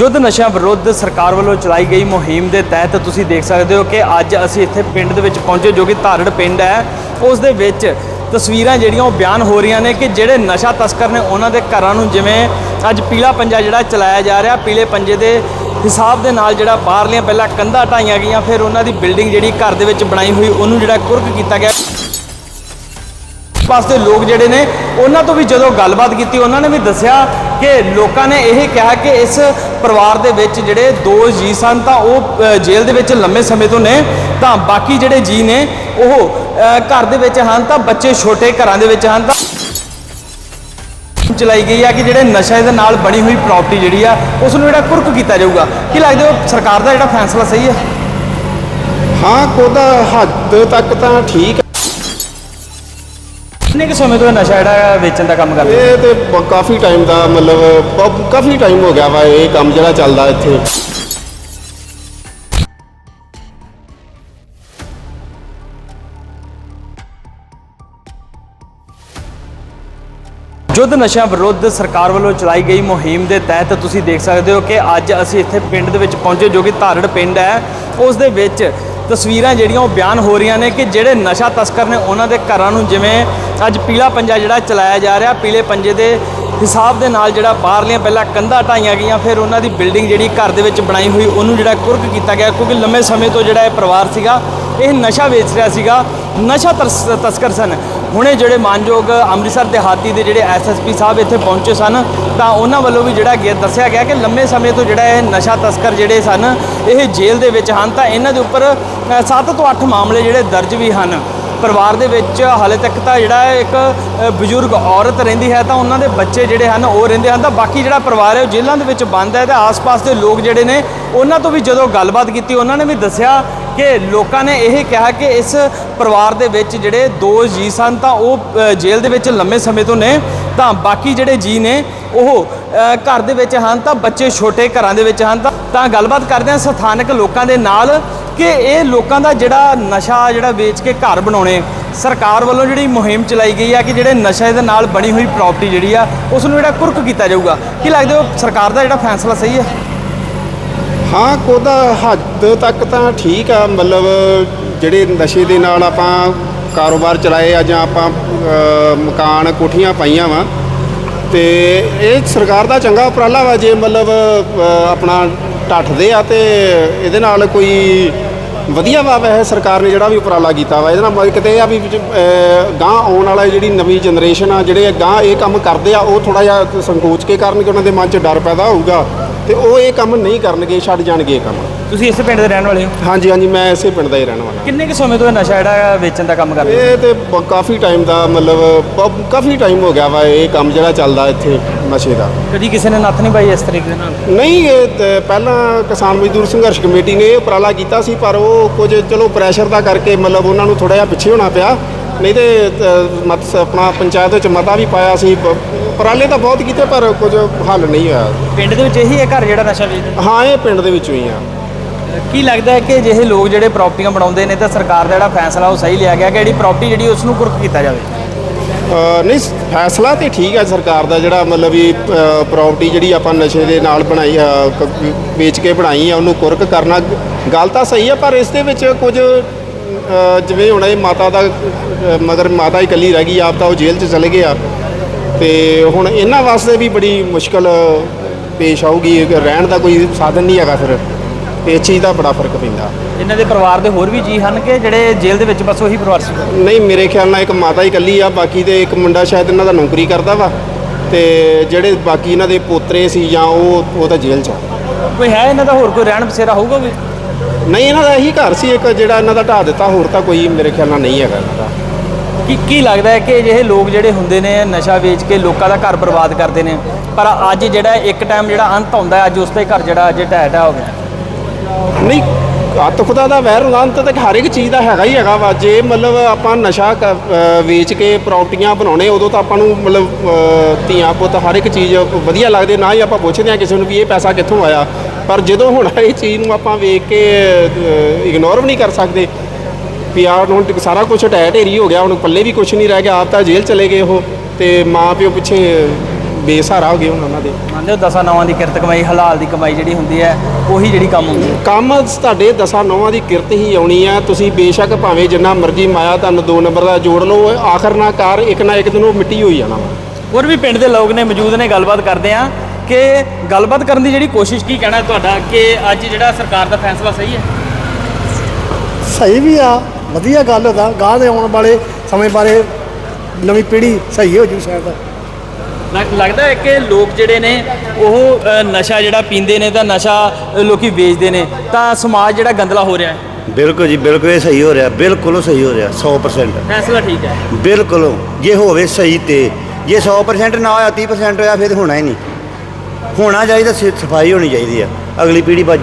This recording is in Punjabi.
ਯੁੱਧ ਨਸ਼ਿਆਂ ਵਿਰੁੱਧ ਸਰਕਾਰ ਵੱਲੋਂ ਚਲਾਈ ਗਈ ਮੁਹਿੰਮ ਦੇ ਤਹਿਤ ਤੁਸੀਂ ਦੇਖ ਸਕਦੇ ਹੋ ਕਿ ਅੱਜ ਅਸੀਂ ਇੱਥੇ ਪਿੰਡ ਦੇ ਵਿੱਚ ਪਹੁੰਚੇ ਜੋ ਕਿ ਧਾਰੜ ਪਿੰਡ ਹੈ। ਉਸ ਦੇ ਵਿੱਚ ਤਸਵੀਰਾਂ ਜਿਹੜੀਆਂ ਉਹ ਬਿਆਨ ਹੋ ਰਹੀਆਂ ਨੇ ਕਿ ਜਿਹੜੇ ਨਸ਼ਾ ਤਸਕਰ ਨੇ ਉਹਨਾਂ ਦੇ ਘਰਾਂ ਨੂੰ ਜਿਵੇਂ ਅੱਜ ਪੀਲਾ ਪੰਜਾ ਜਿਹੜਾ ਚਲਾਇਆ ਜਾ ਰਿਹਾ, ਪੀਲੇ ਪੰਜੇ ਦੇ ਹਿਸਾਬ ਦੇ ਨਾਲ ਜਿਹੜਾ ਬਾਹਰਲੀਆਂ ਪਹਿਲਾਂ ਕੰਧਾਂ ਢਾਈਆਂ ਗਈਆਂ, ਫਿਰ ਉਹਨਾਂ ਦੀ ਬਿਲਡਿੰਗ ਜਿਹੜੀ ਘਰ ਦੇ ਵਿੱਚ ਬਣਾਈ ਹੋਈ, ਉਹਨੂੰ ਜਿਹੜਾ ਕੁਰਕ ਕੀਤਾ ਗਿਆ। ਪਾਸ ਦੇ ਲੋਕ ਜਿਹੜੇ ਨੇ, ਉਹਨਾਂ ਤੋਂ ਵੀ ਜਦੋਂ ਗੱਲਬਾਤ ਕੀਤੀ, ਉਹਨਾਂ ਨੇ ਵੀ ਦੱਸਿਆ ਕਿ ਲੋਕਾਂ ਨੇ ਇਹ ਕਿਹਾ ਕਿ ਇਸ ਪਰਿਵਾਰ ਦੇ ਵਿੱਚ ਜਿਹੜੇ ਦੋ ਜੀ ਸਨ, ਤਾਂ ਉਹ ਜੇਲ੍ਹ ਦੇ ਵਿੱਚ ਲੰਮੇ ਸਮੇਂ ਤੋਂ ਨੇ, ਤਾਂ ਬਾਕੀ ਜਿਹੜੇ ਜੀ ਨੇ, ਉਹ ਘਰ ਦੇ ਵਿੱਚ ਹਨ, ਤਾਂ ਬੱਚੇ ਛੋਟੇ ਘਰਾਂ ਦੇ ਵਿੱਚ ਹਨ, ਤਾਂ ਚਲਾਈ ਗਈ ਆ ਕਿ ਜਿਹੜੇ ਨਸ਼ੇ ਦੇ ਨਾਲ ਬਣੀ ਹੋਈ ਪ੍ਰਾਪਰਟੀ ਜਿਹੜੀ ਆ ਉਸ ਨੂੰ ਜਿਹੜਾ ਕੁਰਕ ਕੀਤਾ ਜਾਊਗਾ। ਕੀ ਲੱਗਦਾ ਉਹ ਸਰਕਾਰ ਦਾ ਜਿਹੜਾ ਫੈਸਲਾ ਸਹੀ ਹੈ? ਹਾਂ ਕੋਦਾ ਹੱਦ ਤੱਕ ਤਾਂ ਠੀਕ ਕਿੰਨੇ ਕੁ ਸਮੇਂ ਤੋਂ ਇਹ ਨਸ਼ਾ ਜਿਹੜਾ ਵੇਚਣ ਦਾ ਕੰਮ ਕਰਦੇ ਇਹ ਤੇ ਬ- ਕਾਫੀ ਟਾਈਮ ਦਾ ਮਤਲਬ ਬ- ਕਾਫੀ ਟਾਈਮ ਹੋ ਗਿਆ ਵਾ ਇਹ ਕੰਮ ਜਿਹੜਾ ਚੱਲਦਾ ਇੱਥੇ। ਯੁੱਧ ਨਸ਼ਿਆਂ ਵਿਰੁੱਧ ਸਰਕਾਰ ਵੱਲੋਂ ਚਲਾਈ ਗਈ ਮੁਹਿੰਮ ਦੇ ਤਹਿਤ ਤੁਸੀਂ ਦੇਖ ਸਕਦੇ ਹੋ ਕਿ ਅੱਜ ਅਸੀਂ ਇੱਥੇ ਪਿੰਡ ਦੇ ਵਿੱਚ ਪਹੁੰਚੇ ਜੋ ਕਿ ਧਾਰੜ ਪਿੰਡ ਹੈ। ਉਸ ਦੇ ਵਿੱਚ ਤਸਵੀਰਾਂ ਜਿਹੜੀਆਂ ਉਹ ਬਿਆਨ ਹੋ ਰਹੀਆਂ ਨੇ ਕਿ ਜਿਹੜੇ ਨਸ਼ਾ ਤਸਕਰ ਨੇ ਉਹਨਾਂ ਦੇ ਘਰਾਂ ਨੂੰ ਜਿਵੇਂ ਅੱਜ ਪੀਲਾ ਪੰਜਾ ਜਿਹੜਾ ਚਲਾਇਆ ਜਾ ਰਿਹਾ, ਪੀਲੇ ਪੰਜੇ ਦੇ ਹਿਸਾਬ ਦੇ ਨਾਲ ਜਿਹੜਾ ਬਾਹਰਲੀਆਂ ਪਹਿਲਾਂ ਕੰਧਾਂ ਢਾਈਆਂ ਗਈਆਂ, ਫਿਰ ਉਹਨਾਂ ਦੀ ਬਿਲਡਿੰਗ ਜਿਹੜੀ ਘਰ ਦੇ ਵਿੱਚ ਬਣਾਈ ਹੋਈ, ਉਹਨੂੰ ਜਿਹੜਾ ਕੁਰਕ ਕੀਤਾ ਗਿਆ, ਕਿਉਂਕਿ ਲੰਮੇ ਸਮੇਂ ਤੋਂ ਜਿਹੜਾ ਇਹ ਪਰਿਵਾਰ ਸੀਗਾ ਇਹ ਨਸ਼ਾ ਵੇਚ ਰਿਹਾ ਸੀਗਾ, ਨਸ਼ਾ ਤਰਸ- ਤਸਕਰ ਸਨ। ਹੁਣੇ ਜਿਹੜੇ ਮਾਨਯੋਗ ਅੰਮ੍ਰਿਤਸਰ ਦਿਹਾਤੀ ਦੇ ਜਿਹੜੇ ਐਸਐਸਪੀ ਸਾਹਿਬ ਇੱਥੇ ਪਹੁੰਚੇ ਸਨ, ਤਾਂ ਉਹਨਾਂ ਵੱਲੋਂ ਵੀ ਜਿਹੜਾ ਗਿਆ, ਦੱਸਿਆ ਗਿਆ ਕਿ ਲੰਮੇ ਸਮੇਂ ਤੋਂ ਜਿਹੜਾ ਇਹ ਨਸ਼ਾ ਤਸਕਰ ਜਿਹੜੇ ਸਨ, ਇਹ ਜੇਲ੍ਹ ਦੇ ਵਿੱਚ ਹਨ। ਤਾਂ ਇਹਨਾਂ ਦੇ ਉੱਪਰ 7 ਤੋਂ 8 ਮਾਮਲੇ ਜਿਹੜੇ ਦਰਜ ਵੀ ਹਨ। ਪਰਿਵਾਰ ਦੇ ਵਿੱਚ ਹਾਲੇ ਤੱਕ ਤਾਂ ਜਿਹੜਾ ਇੱਕ ਬਜ਼ੁਰਗ ਔਰਤ ਰਹਿੰਦੀ ਹੈ, ਤਾਂ ਉਹਨਾਂ ਦੇ ਬੱਚੇ ਜਿਹੜੇ ਹਨ, ਉਹ ਰਹਿੰਦੇ ਹਨ। ਤਾਂ ਬਾਕੀ ਜਿਹੜਾ ਪਰਿਵਾਰ ਹੈ ਉਹ ਜੇਲ੍ਹਾਂ ਦੇ ਵਿੱਚ ਬੰਦ ਹੈ ਤੇ ਆਸ-ਪਾਸ ਦੇ ਲੋਕ ਜਿਹੜੇ ਨੇ, ਉਹਨਾਂ ਤੋਂ ਵੀ ਜਦੋਂ ਗੱਲਬਾਤ ਕੀਤੀ, ਉਹਨਾਂ ਨੇ ਵੀ ਦੱਸਿਆ ਕਿ ਲੋਕਾਂ ਨੇ ਇਹ ਕਿਹਾ ਕਿ ਇਸ ਪਰਿਵਾਰ ਦੇ ਵਿੱਚ ਜਿਹੜੇ ਦੋ ਜੀ ਸਨ ਤਾਂ ਉਹ ਜੇਲ੍ਹ ਦੇ ਵਿੱਚ ਲੰਮੇ ਸਮੇਂ ਤੋਂ ਨੇ। ਤਾਂ ਬਾਕੀ ਜਿਹੜੇ ਜੀ ਨੇ, ਉਹ ਘਰ ਦੇ ਵਿੱਚ ਹਨ ਤਾਂ ਬੱਚੇ ਛੋਟੇ ਘਰਾਂ ਦੇ ਵਿੱਚ ਹਨ ਤਾਂ ਗੱਲਬਾਤ ਕਰਦੇ ਹਾਂ ਸਥਾਨਕ ਲੋਕਾਂ ਦੇ ਨਾਲ ਕਿ ਇਹ ਲੋਕਾਂ ਦਾ ਜਿਹੜਾ ਨਸ਼ਾ ਜਿਹੜਾ ਵੇਚ ਕੇ ਘਰ ਬਣਾਉਣੇ, ਸਰਕਾਰ ਵੱਲੋਂ ਜਿਹੜੀ ਮੁਹਿੰਮ ਚਲਾਈ ਗਈ ਆ ਕਿ ਜਿਹੜੇ ਨਸ਼ੇ ਦੇ ਨਾਲ ਬਣੀ ਹੋਈ ਪ੍ਰਾਪਰਟੀ ਜਿਹੜੀ ਆ ਉਸ ਨੂੰ ਜਿਹੜਾ ਕੁਰਕ ਕੀਤਾ ਜਾਊਗਾ। ਕੀ ਲੱਗਦਾ ਉਹ ਸਰਕਾਰ ਦਾ ਜਿਹੜਾ ਫੈਸਲਾ ਸਹੀ ਹੈ? ਹਾਂ ਕੋਦਾ ਹੱਦ ਤੱਕ ਤਾਂ ਠੀਕ ਆ, ਮਤਲਬ ਜਿਹੜੇ ਨਸ਼ੇ ਦੇ ਨਾਲ ਆਪਾਂ ਕਾਰੋਬਾਰ ਚਲਾਏ ਆ ਜਾਂ ਆਪਾਂ ਮਕਾਨ ਕੋਠੀਆਂ ਪਾਈਆਂ ਵਾ, ਤੇ ਇਹ ਸਰਕਾਰ ਦਾ ਚੰਗਾ ਉਪਰਾਲਾ ਵਾ ਜੇ ਮਤਲਬ ਆਪਣਾ ਢੱਠਦੇ ਆ ਤੇ ਇਹਦੇ ਨਾਲ ਕੋਈ ਵਧੀਆ ਵਾ ਵੈਸੇ ਸਰਕਾਰ ਨੇ ਜਿਹੜਾ ਵੀ ਉਪਰਾਲਾ ਕੀਤਾ ਵਾ, ਇਹਦੇ ਨਾਲ ਕਿਤੇ ਇਹ ਆ ਵੀ ਗਾਂ ਆਉਣ ਵਾਲਾ ਜਿਹੜੀ ਨਵੀਂ ਜਨਰੇਸ਼ਨ ਆ, ਜਿਹੜੇ ਗਾਂ ਇਹ ਕੰਮ ਕਰਦੇ ਆ, ਉਹ ਥੋੜਾ ਜਿਹਾ ਸੰਕੋਚ ਕੇ ਕਰਨਗੇ, ਉਹਨਾਂ ਦੇ ਮਨ 'ਚ ਡਰ ਪੈਦਾ ਹੋਊਗਾ। ਤੇ ਉਹ ਇਹ ਕੰਮ ਨਹੀਂ ਕਰਨਗੇ ਛੱਡ ਜਾਣਗੇ ਇਹ ਕੰਮ। ਤੁਸੀਂ ਇਸੇ ਪਿੰਡ ਦੇ ਰਹਿਣ ਵਾਲੇ ਹੋ? ਹਾਂਜੀ ਹਾਂਜੀ ਮੈਂ ਇਸੇ ਪਿੰਡ ਦਾ ਹੀ ਰਹਿਣ ਵਾਲਾ। ਕਿੰਨੇ ਕੁ ਸਮੇਂ ਤੋਂ ਇਹ ਨਸ਼ਾ ਜਿਹੜਾ ਵੇਚਣ ਦਾ ਕੰਮ ਕਰਦੇ ਇਹ ਤੇ ਬ- ਕਾਫੀ ਟਾਈਮ ਦਾ ਮਤਲਬ ਬ- ਕਾਫੀ ਟਾਈਮ ਹੋ ਗਿਆ ਵਾ ਇਹ ਕੰਮ ਜਿਹੜਾ ਚੱਲਦਾ ਇੱਥੇ ਨਸ਼ੇ ਦਾ। ਕਦੀ ਕਿਸੇ ਨੇ ਨੱਥ ਨਹੀਂ ਪਾਈ ਇਸ ਤਰੀਕੇ ਦੇ ਨਾਲ? ਨਹੀਂ ਇਹ ਤੇ ਪਹਿਲਾਂ ਕਿਸਾਨ ਮਜ਼ਦੂਰ ਸੰਘਰਸ਼ ਕਮੇਟੀ ਨੇ ਇਹ ਉਪਰਾਲਾ ਕੀਤਾ ਸੀ ਪਰ ਉਹ ਕੁਝ ਚਲੋ ਪ੍ਰੈਸ਼ਰ ਦਾ ਕਰਕੇ ਮਤਲਬ ਉਹਨਾਂ ਨੂੰ ਥੋੜਾ ਜਿਹਾ ਪਿੱਛੇ ਹੋਣਾ ਪਿਆ। ਨਹੀਂ ਤੇ ਅ, ਮਤ ਆਪਣਾ ਪੰਚਾਇਤ ਵਿੱਚ ਮਤਾ ਵੀ ਪਾਇਆ ਸੀ ਬ- ਉਪਰਾਲੇ ਤਾਂ ਬਹੁਤ ਕੀਤੇ ਪਰ ਕੁਝ ਹੱਲ ਨਹੀਂ ਹੋਇਆ। ਪਿੰਡ ਦੇ ਵਿੱਚ ਇਹੀ ਹੈ ਘਰ ਜਿਹੜਾ ਨਸ਼ਾ ਵੇਚਦਾ? ਹਾਂ ਇਹ ਪਿੰਡ ਦੇ ਵਿੱਚੋਂ ਹੀ ਆ। ਕੀ ਲੱਗਦਾ ਹੈ ਕਿ ਜਿਹੇ ਲੋਕ ਜਿਹੜੇ ਪ੍ਰਾਪਰਟੀਆਂ ਬਣਾਉਂਦੇ ਨੇ ਤਾਂ ਸਰਕਾਰ ਦਾ ਜਿਹੜਾ ਫੈਸਲਾ ਉਹ ਸਹੀ ਲਿਆ ਗਿਆ ਕਿ ਜਿਹੜੀ ਪ੍ਰਾਪਰਟੀ ਜਿਹੜੀ ਉਸ ਨੂੰ ਕੁਰਕ ਕੀਤਾ ਜਾਵੇ? ਅ, ਨਹੀਂ ਫੈਸਲਾ ਤੇ ਠੀਕ ਹੈ ਸਰਕਾਰ ਦਾ ਜਿਹੜਾ ਮਤਲਬ ਵੀ ਪ੍ਰਾਪਰਟੀ ਜਿਹੜੀ ਆਪਾਂ ਨਸ਼ੇ ਦੇ ਨਾਲ ਬਣਾਈ ਅ, ਕ- ਵੇਚ ਕੇ ਬਣਾਈ ਆ ਉਹਨੂੰ ਕੁਰਕ ਕਰਨਾ ਗੱਲ ਤਾਂ ਸਹੀ ਹੈ ਪਰ ਇਸ ਦੇ ਵਿੱਚ ਕੁਝ ਅ, ਜਿਵੇਂ ਹੁਣ ਇਹ ਮਾਤਾ ਦਾ ਅ, ਮਗਰ ਮਾਤਾ ਹੀ ਇਕੱਲੀ ਰਹਿ ਗਈ ਆਪ ਤਾਂ ਉਹ ਜੇਲ੍ਹ 'ਚ ਚਲੇ ਗਏ ਆ। ਤੇ ਹੁਣ ਇਹਨਾਂ ਵਾਸਤੇ ਵੀ ਬੜੀ ਮੁਸ਼ਕਲ ਪੇਸ਼ ਆਊਗੀ ਰਹਿਣ ਦਾ ਕੋਈ ਸਾਧਨ ਨਹੀਂ ਹੈਗਾ ਫਿਰ। ਇਸ ਚੀਜ਼ ਦਾ ਬੜਾ ਫ਼ਰਕ ਪੈਂਦਾ। ਇਹਨਾਂ ਦੇ ਪਰਿਵਾਰ ਦੇ ਹੋਰ ਵੀ ਜੀ ਹਨ ਕਿ ਜਿਹੜੇ ਜੇਲ੍ਹ ਦੇ ਵਿੱਚ ਬਸ ਉਹੀ ਪਰਿਵਾਰ ਸੀ? ਨਹੀਂ ਮੇਰੇ ਖਿਆਲ ਨਾਲ ਇੱਕ ਮਾਤਾ ਹੀ ਇਕੱਲੀ ਆ ਬਾਕੀ ਦੇ ਇੱਕ ਮੁੰਡਾ ਸ਼ਾਇਦ ਇਹਨਾਂ ਦਾ ਨੌਕਰੀ ਕਰਦਾ ਵਾ। ਤੇ ਜਿਹੜੇ ਬਾਕੀ ਇਹਨਾਂ ਦੇ ਪੋਤਰੇ ਸੀ ਜਾਂ ਉਹ ਉਹ ਤਾਂ ਜੇਲ੍ਹ 'ਚ ਆ। ਕੋਈ ਹੈ ਇਹਨਾਂ ਦਾ ਹੋਰ ਕੋਈ ਰਹਿਣ ਬਸੇਰਾ ਹੋਊਗਾ ਵੀ? ਨਹੀਂ ਇਹਨਾਂ ਦਾ ਇਹੀ ਘਰ ਸੀ ਇੱਕ ਜਿਹੜਾ ਇਹਨਾਂ ਦਾ ਢਾਹ ਦਿੱਤਾ ਹੋਰ ਤਾਂ ਕੋਈ ਮੇਰੇ ਖਿਆਲ ਨਾਲ ਨਹੀਂ ਹੈਗਾ। ਕੀ ਕੀ ਲੱਗਦਾ ਹੈ ਕਿ ਅਜਿਹੇ ਲੋਕ ਜਿਹੜੇ ਹੁੰਦੇ ਨੇ ਨਸ਼ਾ ਵੇਚ ਕੇ ਲੋਕਾਂ ਦਾ ਘਰ ਬਰਬਾਦ ਕਰਦੇ ਨੇ? ਪਰ ਅੱਜ ਜਿਹੜਾ ਇੱਕ ਟਾਈਮ ਜਿਹੜਾ ਅੰਤ ਆਉਂਦਾ ਅੱਜ ਉਸ ਤੇ ਘਰ ਜਿਹੜਾ ਅੱਜ ਢਹਿ ਢਹਿ ਹੋ ਗਿਆ। ਨਹੀਂ, ਅੱਤ ਖੁਦਾ ਦਾ ਵੈਰ ਅੰਤ ਤੇ ਹਰ ਇੱਕ ਚੀਜ਼ ਦਾ ਹੈਗਾ ਹੀ ਹੈਗਾ ਵਾ। ਜੇ ਮਤਲਬ ਆਪਾਂ ਨਸ਼ਾ ਕ- ਵੇਚ ਕੇ ਪ੍ਰਾਪਰਟੀਆਂ ਬਣਾਉਣੇ, ਉਦੋਂ ਤਾਂ ਆਪਾਂ ਨੂੰ ਮਤਲਬ ਧੀਆਂ, ਪੁੱਤ ਹਰ ਇੱਕ ਚੀਜ਼ ਵਧੀਆ ਲੱਗਦੇ, ਨਾ ਹੀ ਆਪਾਂ ਪੁੱਛਦੇ ਆ ਕਿਸੇ ਨੂੰ ਵੀ ਇਹ ਪੈਸਾ ਕਿੱਥੋਂ ਆਇਆ। ਪਰ ਜਦੋਂ ਹੁਣ ਇਹ ਚੀਜ਼ ਨੂੰ ਆਪਾਂ ਵੇਖ ਕੇ ਇਗਨੋਰ ਵੀ ਨਹੀਂ ਕਰ ਸਕਦੇ ਹੁਣ ਤੇ ਸਾਰਾ ਕੁਝ ਢਹਿ ਢੇਰੀ ਹੋ ਗਿਆ ਹੁਣ ਪੱਲੇ ਵੀ ਕੁਝ ਨਹੀਂ ਰਹਿ ਗਿਆ ਆਪ ਤਾਂ ਜੇਲ੍ਹ ਚਲੇ ਗਏ ਉਹ ਤੇ ਮਾਂ ਪਿਓ ਪਿੱਛੇ ਬੇਸਹਾਰਾ ਹੋ ਗਏ ਹੁਣ ਉਹਨਾਂ ਦੇ। ਮੰਨਦੇ ਹੋ ਦਸਾਂ ਨੌਵਾਂ ਦੀ ਕਿਰਤ ਕਮਾਈ ਹਲਾਲ ਦੀ ਕਮਾਈ ਜਿਹੜੀ ਹੁੰਦੀ ਹੈ ਉਹੀ ਜਿਹੜੀ ਕੰਮ ਹੁੰਦੀ ਹੈ? ਕੰਮ ਤੁਹਾਡੇ ਦਸਾਂ ਨੌਵਾਂ ਦੀ ਕਿਰਤ ਹੀ ਆਉਣੀ ਆ ਤੁਸੀਂ ਬੇਸ਼ੱਕ ਭਾਵੇਂ ਜਿੰਨਾ ਮਰਜ਼ੀ ਮਾਇਆ ਤੁਹਾਨੂੰ ਦੋ ਨੰਬਰ ਦਾ ਜੋੜ ਲਓ ਆਖਰ ਨਾ ਕਾਰ ਇੱਕ ਨਾ ਇੱਕ ਦਿਨ ਉਹ ਮਿੱਟੀ ਹੋਈ ਜਾਣਾ ਵਾ। ਹੋਰ ਵੀ ਪਿੰਡ ਦੇ ਲੋਕ ਨੇ ਮੌਜੂਦ ਨੇ ਗੱਲਬਾਤ ਕਰਦੇ ਆ ਕਿ ਗੱਲਬਾਤ ਕਰਨ ਦੀ ਜਿਹੜੀ ਕੋਸ਼ਿਸ਼ ਕੀ ਕਹਿਣਾ ਤੁਹਾਡਾ ਕਿ ਅੱਜ ਜਿਹੜਾ ਸਰਕਾਰ ਦਾ ਫੈਸਲਾ ਸਹੀ ਹੈ? ਸਹੀ ਵੀ ਆ ਵਧੀਆ ਗੱਲ ਹੁੰਦਾ ਗਾਹ ਦੇ ਆਉਣ ਵਾਲੇ ਸਮੇਂ ਬਾਰੇ ਨਵੀਂ ਪੀੜ੍ਹੀ ਸਹੀ ਹੋ ਜੂ ਸ਼ਾਇਦ। ਲੱਗ- ਲੱਗਦਾ ਹੈ ਕਿ ਲੋਕ ਜਿਹੜੇ ਨੇ ਉਹ ਅ, ਨਸ਼ਾ ਜਿਹੜਾ ਪੀਂਦੇ ਨੇ ਤਾਂ ਨਸ਼ਾ ਅ, ਲੋਕੀ ਵੇਚਦੇ ਨੇ ਤਾਂ ਸਮਾਜ ਜਿਹੜਾ ਗੰਦਲਾ ਹੋ ਰਿਹਾ ਹੈ। ਬਿਲਕੁਲ ਜੀ ਬਿਲਕੁਲ ਇਹ ਸਹੀ ਹੋ ਰਿਹਾ ਬਿਲਕੁਲ ਸਹੀ ਹੋ ਰਿਹਾ 100% ਫੈਸਲਾ ਠੀਕ ਹੈ। ਬਿਲਕੁਲ ਜੇ ਹੋਵੇ ਸਹੀ ਤੇ ਜੇ 100% ਨਾ ਹੋਇਆ 30% ਹੋਇਆ ਫਿਰ ਹੋਣਾ ਹੀ ਨਹੀਂ। ਹੋਣਾ ਚਾਹੀਦਾ ਸਫ਼ਾਈ ਹੋਣੀ ਚਾਹੀਦੀ ਆ। ਅਗਲੀ ਪੀੜ੍ਹੀ ਬਾਜੂ